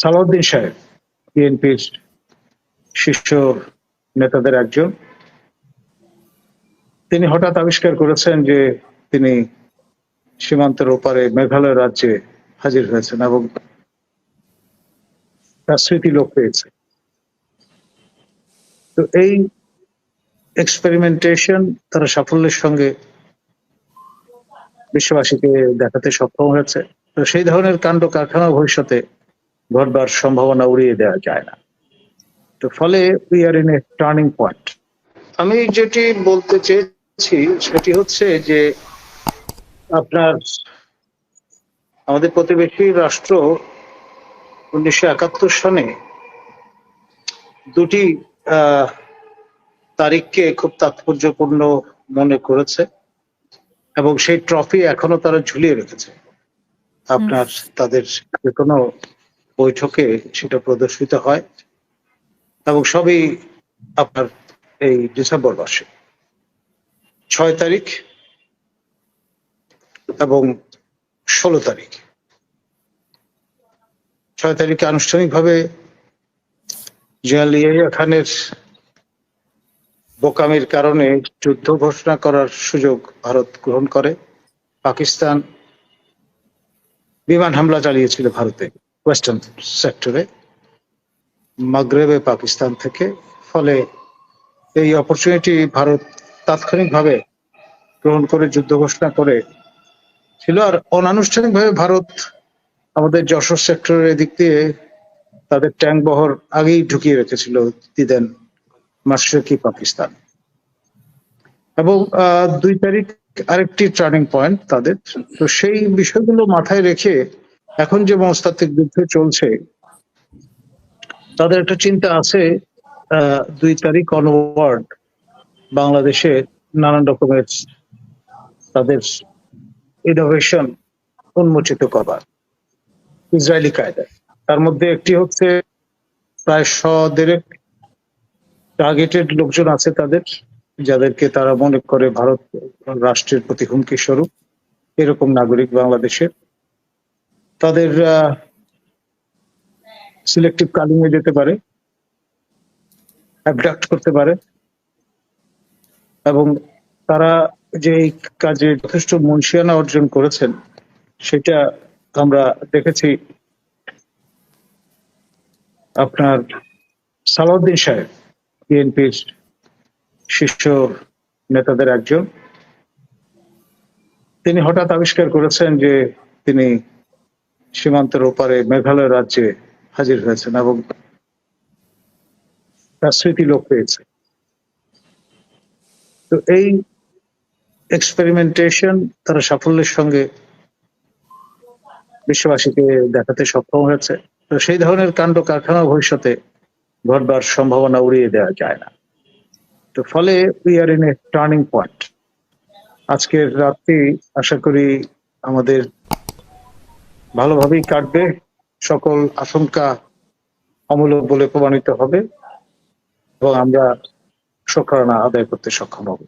সালাউদ্দিন সাহেব, বিএনপির শীর্ষ নেতাদের একজন। তিনি হঠাৎ আবিষ্কার করেছেন যে তিনি সীমান্তের ওপারে মেঘালয় রাজ্যে হাজির হয়েছেন এবং তার স্মৃতি লোপ পেয়েছে। তো এই এক্সপেরিমেন্টেশন তারা সাফল্যের সঙ্গে বিশ্ববাসীকে দেখাতে সক্ষম হয়েছে। তো সেই ধরনের কাণ্ড কারখানা ভবিষ্যতে ঘটবার সম্ভাবনা উড়িয়ে দেওয়া যায় না। তো ফলে we are in a turning point আমি যেটি বলতে চেয়েছি সেটি হচ্ছে যে আপনার আমাদের প্রতিবেশী রাষ্ট্র উনিশশো একাত্তর সনে দুটি আহ, তারিখকে খুব তাৎপর্যপূর্ণ মনে করেছে এবং সেই ট্রফি এখনও তারা ঝুলিয়ে রেখেছে। আপনার তাদের যে কোনো বৈঠকে সেটা প্রদর্শিত হয় এবং সবই আপনার এই ডিসেম্বর মাসে। ছয় তারিখ এবং ষোলো তারিখ। ছয় তারিখে আনুষ্ঠানিকভাবে জিয়াল খানের বোকামির কারণে যুদ্ধ ঘোষণা করার সুযোগ ভারত গ্রহণ করে। পাকিস্তান বিমান হামলা চালিয়েছিল ভারতে। ওয়েস্টার্ন সেক্টরে, মাগরেবে, পাকিস্তান থেকে। ফলে এই অপরচুনিটি ভারত তাৎক্ষণিকভাবে গ্রহণ করে, যুদ্ধ ঘোষণা করে। ছিল আর অনানুষ্ঠানিকভাবে ভারত আমাদের যশোর সেক্টরের এদিক দিয়ে তাদের ট্যাঙ্ক বহর আগেই ঢুকিয়ে রেখেছিল, দিদেন মাশরকি পাকিস্তান। এবং দুই তারিখ আরেকটি টার্নিং পয়েন্ট তাদের। তো সেই বিষয়গুলো মাথায় রেখে এখন যে মনস্তাত্ত্বিক যুদ্ধ চলছে, তাদের একটা চিন্তা আছে দুই তারিখ অনওয়ার্ড বাংলাদেশে নানান রকমের তাদের ইনোভেশন উন্মোচিত করবার ইসরায়েলি কায়দায়। তার মধ্যে একটি হচ্ছে প্রায় শ দেড়েক টার্গেটেড লোকজন আছে তাদের, যাদেরকে তারা মনে করে ভারত রাষ্ট্রের প্রতি হুমকি স্বরূপ, এরকম নাগরিক বাংলাদেশের। তাদের সিলেক্টিভ কালিং এ যেতে পারে অ্যাবডাক্ট করতে পারে, এবং তারা যে কাজে যথেষ্ট মুন্সিয়ানা অর্জন করেছেন, সেটা আমরা দেখেছি আপনার সালাউদ্দিন সাহেব, বিএনপির শীর্ষ নেতাদের একজন। তিনি হঠাৎ আবিষ্কার করেছেন যে তিনি সীমান্তের ওপারে মেঘালয় রাজ্যে হাজির হয়েছেন এবং তার স্মৃতি লোক পেয়েছে। তো এই এক্সপেরিমেন্টেশন তারা সাফল্যের সঙ্গে বিশ্ববাসীকে দেখাতে সক্ষম হয়েছে। তো সেই ধরনের কাণ্ড কারখানা ভবিষ্যতে ঘটবার সম্ভাবনা উড়িয়ে দেওয়া যায় না। তো ফলে we are in a turning point আজকের রাত্রি আশা করি আমাদের ভালোভাবেই কাটবে। সকল আশঙ্কা অমূলক বলে প্রমাণিত হবে এবং আমরা শোকরানা আদায় করতে সক্ষম হব।